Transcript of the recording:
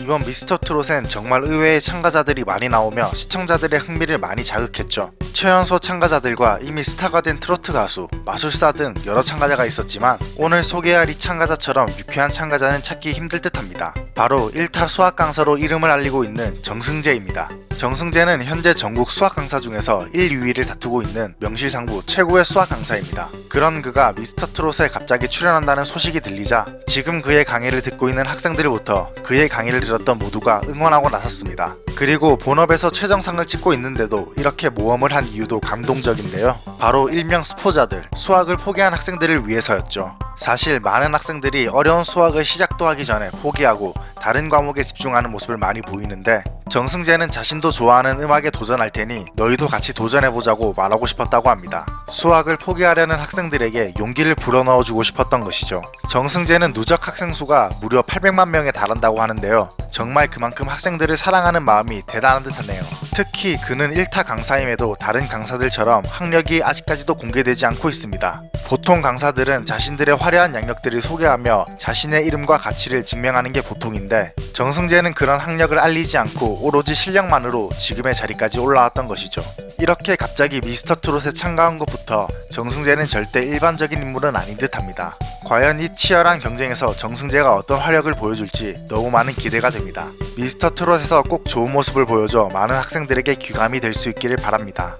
이번 미스터 트롯엔 정말 의외의 참가자들이 많이 나오며 시청자들의 흥미를 많이 자극했죠. 최연소 참가자들과 이미 스타가 된 트로트 가수, 마술사 등 여러 참가자가 있었지만 오늘 소개할 이 참가자처럼 유쾌한 참가자는 찾기 힘들 듯합니다. 바로 1타 수학 강사로 이름을 알리고 있는 정승재입니다. 정승재는 현재 전국 수학 강사 중에서 1, 2위를 다투고 있는 명실상부 최고의 수학 강사입니다. 그런 그가 미스터 트롯에 갑자기 출연한다는 소식이 들리자 지금 그의 강의를 듣고 있는 학생들부터 그의 강의를 들었던 모두가 응원하고 나섰습니다. 그리고 본업에서 최정상을 찍고 있는데도 이렇게 모험을 한 이유도 감동적인데요. 바로 일명 스포자들, 수학을 포기한 학생들을 위해서였죠. 사실 많은 학생들이 어려운 수학을 시작도 하기 전에 포기하고 다른 과목에 집중하는 모습을 많이 보이는데 정승재는 자신도 좋아하는 음악에 도전할 테니 너희도 같이 도전해보자고 말하고 싶었다고 합니다. 수학을 포기하려는 학생들에게 용기를 불어넣어주고 싶었던 것이죠. 정승재는 누적 학생 수가 무려 800만 명에 달한다고 하는데요. 정말 그만큼 학생들을 사랑하는 마음이 대단한 듯하네요. 특히 그는 1타 강사임에도 다른 강사들처럼 학력이 아직까지도 공개되지 않고 있습니다. 보통 강사들은 자신들의 화려한 양력들을 소개하며 자신의 이름과 가치를 증명하는 게 보통인데 정승재는 그런 학력을 알리지 않고 오로지 실력만으로 지금의 자리까지 올라왔던 것이죠. 이렇게 갑자기 미스터 트롯에 참가한 것부터 정승재는 절대 일반적인 인물은 아닌 듯합니다. 과연 이 치열한 경쟁에서 정승재가 어떤 활약을 보여줄지 너무 많은 기대가 됩니다. 미스터 트롯에서 꼭 좋은 모습을 보여줘 많은 학생들에게 귀감이 될 수 있기를 바랍니다.